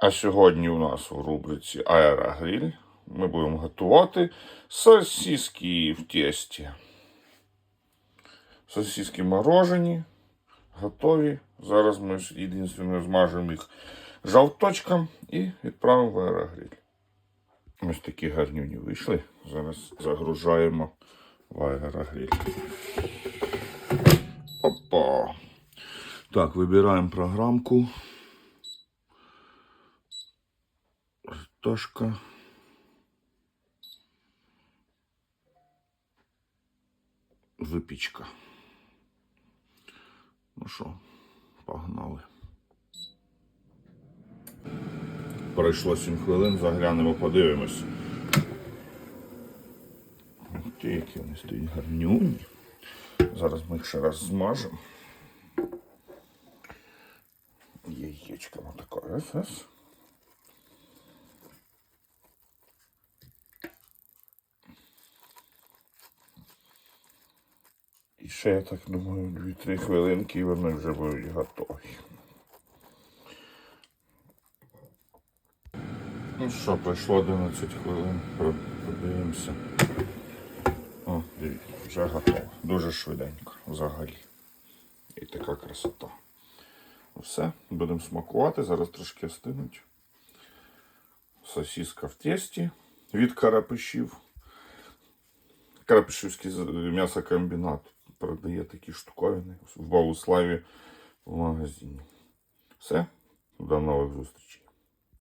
А сьогодні у нас у рубриці Аерогриль ми будемо готувати сосиски в тесті. Сосиски морожені, готові. Зараз ми єдине змажемо їх жовточком і відправимо в аерогриль. Ось такі гарнюні вийшли. Зараз загружаємо в аерогриль. Опа. Так, вибираємо програмку. Тошка. Випічка. Ну що, погнали. Пройшло 7 хвилин, заглянемо, подивимось. Ти, які вони стоять гарнюні. Зараз ми їх ще раз змажемо. Яєчком отако. Раз, ще, я так думаю, 2-3 хвилинки і вони вже будуть готові. Ну що, пройшло 11 хвилин, подивимося. О, дивіться, вже готово. Дуже швиденько взагалі. І така красота. Ну, Все, будемо смакувати, зараз трошки остинуть. Сосиска в тесті від карапишів. Карапишівський м'ясокомбінат продає такі штуковини в Богуславі в магазині. Все, до нових зустрічей.